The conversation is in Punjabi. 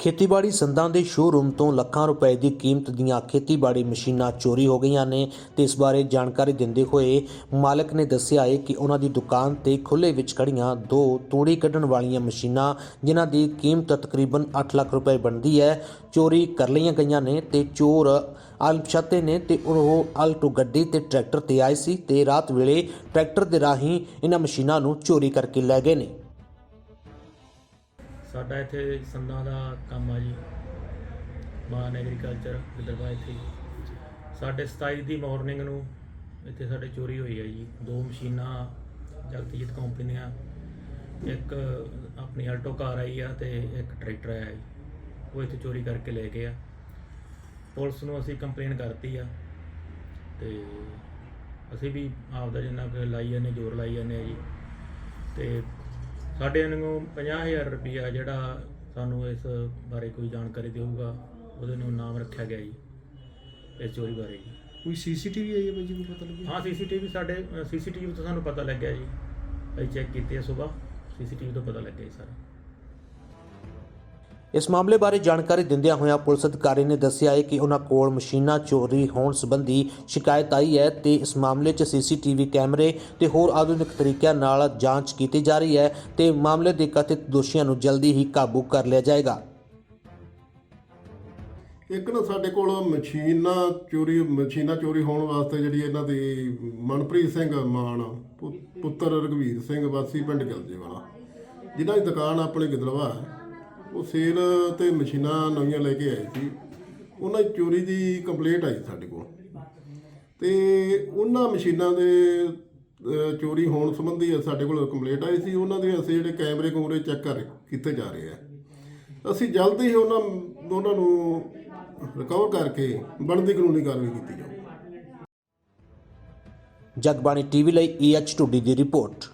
ਖੇਤੀਬਾੜੀ ਸੰਦਾਂ ਦੇ ਸ਼ੋਰੂਮ ਤੋਂ ਲੱਖਾਂ ਰੁਪਏ ਦੀ ਕੀਮਤ ਦੀਆਂ ਖੇਤੀਬਾੜੀ ਮਸ਼ੀਨਾਂ ਚੋਰੀ ਹੋ ਗਈਆਂ ਨੇ ਤੇ ਇਸ ਬਾਰੇ ਜਾਣਕਾਰੀ ਦਿੰਦੇ ਹੋਏ ਮਾਲਕ ਨੇ ਦੱਸਿਆ ਹੈ ਕਿ ਉਹਨਾਂ ਦੀ ਦੁਕਾਨ ਤੇ ਖੁੱਲੇ ਵਿੱਚ ਖੜੀਆਂ ਦੋ ਤੂੜੀ ਕੱਢਣ ਵਾਲੀਆਂ ਮਸ਼ੀਨਾਂ, ਜਿਨ੍ਹਾਂ ਦੀ ਕੀਮਤ ਤਕਰੀਬਨ 8 ਲੱਖ ਰੁਪਏ ਬਣਦੀ ਹੈ, ਚੋਰੀ ਕਰ ਲਈਆਂ ਗਈਆਂ ਨੇ ਤੇ ਚੋਰ ਅਲਪਛਾਤੇ ਨੇ ਤੇ ਉਹ ਆਲਟੋ ਗੱਡੀ ਤੇ ਟਰੈਕਟਰ ਤੇ ਆਏ ਸੀ ਤੇ ਰਾਤ ਵੇਲੇ ਟਰੈਕਟਰ ਦੇ ਰਾਹੀਂ ਇਹਨਾਂ ਮਸ਼ੀਨਾਂ ਨੂੰ ਚੋਰੀ ਕਰਕੇ ਲੈ ਗਏ ਨੇ। ਸਾਡਾ ਇੱਥੇ ਸੰਦਾਂ ਦਾ ਕੰਮ ਆ ਜੀ, ਮਾਨ ਐਗਰੀਕਲਚਰ ਵਿਦਰਭਾ ਇੱਥੇ। ਸਾਡੇ 27 ਦੀ ਮਾਰਨਿੰਗ ਨੂੰ ਇੱਥੇ ਸਾਡੇ ਚੋਰੀ ਹੋਈ ਹੈ ਜੀ। ਦੋ ਮਸ਼ੀਨਾਂ ਜਗਤਜੀਤ ਕੰਪਨੀ ਦੀਆਂ, ਇੱਕ ਆਪਣੀ ਆਲਟੋ ਕਾਰ ਆਈ ਆ ਤੇ ਇੱਕ ਟਰੈਕਟਰ ਆਇਆ ਜੀ। ਉਹ ਇੱਥੇ ਚੋਰੀ ਕਰਕੇ ਲੈ ਗਏ ਆ। ਪੁਲਿਸ ਨੂੰ ਅਸੀਂ ਕੰਪਲੇਨ ਕਰਤੀ ਆ ਤੇ ਅਸੀਂ ਵੀ ਆਪਦਾ ਜਿੰਨਾ ਕੁ ਲਾਈ ਜਾਂਦੇ, ਜ਼ੋਰ ਲਾਈ ਜਾਂਦੇ ਆ ਜੀ। ਤੇ ਸਾਡੇ ਨੂੰ 50000 ਰੁਪਇਆ ਜਿਹੜਾ ਸਾਨੂੰ ਇਸ ਬਾਰੇ ਕੋਈ ਜਾਣਕਾਰੀ ਦੇਊਗਾ ਉਹਦੇ ਨੂੰ ਨਾਮ ਰੱਖਿਆ ਗਿਆ ਜੀ ਇਸ ਚੋਰੀ ਬਾਰੇ ਜੀ। ਕੋਈ ਸੀਸੀਟੀਵੀ ਆਈ ਹੈ ਬਾਈ ਜੀ ਨੂੰ ਪਤਾ ਲੱਗਿਆ? ਹਾਂ ਸੀਸੀਟੀਵੀ ਸਾਡੇ ਸੀਸੀਟੀਵੀ ਤੋਂ ਸਾਨੂੰ ਪਤਾ ਲੱਗਿਆ ਜੀ। ਅਸੀਂ ਚੈੱਕ ਕੀਤੀ ਹੈ ਸਵੇਰ ਸੀਸੀਟੀਵੀ ਤੋਂ ਪਤਾ ਲੱਗਿਆ ਜੀ ਸਾਰਾ। ਇਸ ਮਾਮਲੇ ਬਾਰੇ ਜਾਣਕਾਰੀ ਦਿੰਦਿਆਂ ਹੋਇਆਂ ਪੁਲਿਸ ਅਧਿਕਾਰੀ ਨੇ ਦੱਸਿਆ ਹੈ ਕਿ ਉਹਨਾਂ ਕੋਲ ਮਸ਼ੀਨਾਂ, ਚੋਰੀ ਹੋਣ ਸੰਬੰਧੀ ਸ਼ਿਕਾਇਤ ਆਈ ਹੈ ਤੇ ਇਸ ਮਾਮਲੇ 'ਚ ਸੀਸੀਟੀਵੀ ਕੈਮਰੇ ਤੇ ਹੋਰ ਆਧੁਨਿਕ ਤਰੀਕਿਆਂ ਨਾਲ ਜਾਂਚ ਕੀਤੀ ਜਾ ਰਹੀ ਹੈ ਤੇ ਮਾਮਲੇ ਦੇ ਕਥਿਤ ਦੋਸ਼ੀਆਂ ਨੂੰ ਜਲਦੀ ਹੀ ਕਾਬੂ ਕਰ ਲਿਆ ਜਾਏਗਾ। ਇੱਕ ਨਾ ਸਾਡੇ ਕੋਲ ਮਸ਼ੀਨਾਂ ਚੋਰੀ ਮਸ਼ੀਨਾਂ ਚੋਰੀ ਹੋਣ ਵਾਸਤੇ ਜਿਹੜੀ ਇਹਨਾਂ ਦੀ ਮਨਪ੍ਰੀਤ ਸਿੰਘ ਮਾਨ ਪੁ- ਪੁੱਤਰ ਰਘਵੀਰ ਸਿੰਘ ਵਾਸੀ ਪਿੰਡ ਗਲਜੇ ਵਾਲਾ ਜਿਨ੍ਹਾਂ ਦੀ ਦੁਕਾਨ ਆਪਣੇ ਗਿੱਦੜਵਾ ਹੈ। ਉਹ ਸੇਲ ਤੇ ਮਸ਼ੀਨਾਂ ਨਵੀਆਂ ਲੈ ਕੇ ਆਏ ਸੀ। ਉਹਨਾਂ ਦੀ ਚੋਰੀ ਦੀ ਕੰਪਲੇਂਟ ਆਈ ਸਾਡੇ ਕੋਲ। ਤੇ ਉਹਨਾਂ ਮਸ਼ੀਨਾਂ ਦੇ ਚੋਰੀ ਹੋਣ ਸੰਬੰਧੀ ਸਾਡੇ ਕੋਲ ਕੰਪਲੇਂਟ ਆਈ ਸੀ। ਉਹਨਾਂ ਦੇ ਅਸੀਂ ਜਿਹੜੇ ਕੈਮਰੇ ਕੂਮਰੇ ਚੈੱਕ ਕਰ ਕੀਤੇ ਜਾ ਰਹੇ ਆ। ਅਸੀਂ ਜਲਦੀ ਹੀ ਉਹਨਾਂ ਉਹਨਾਂ ਨੂੰ ਰਿਕਵਰ ਕਰਕੇ ਬਣਦੀ ਕਾਨੂੰਨੀ ਕਾਰਵਾਈ ਕੀਤੀ ਜਾਊ। ਜਗਬਾਣੀ ਟੀਵੀ ਲਈ ਈਐਚ ਟੂਡੀ ਦੀ ਰਿਪੋਰਟ।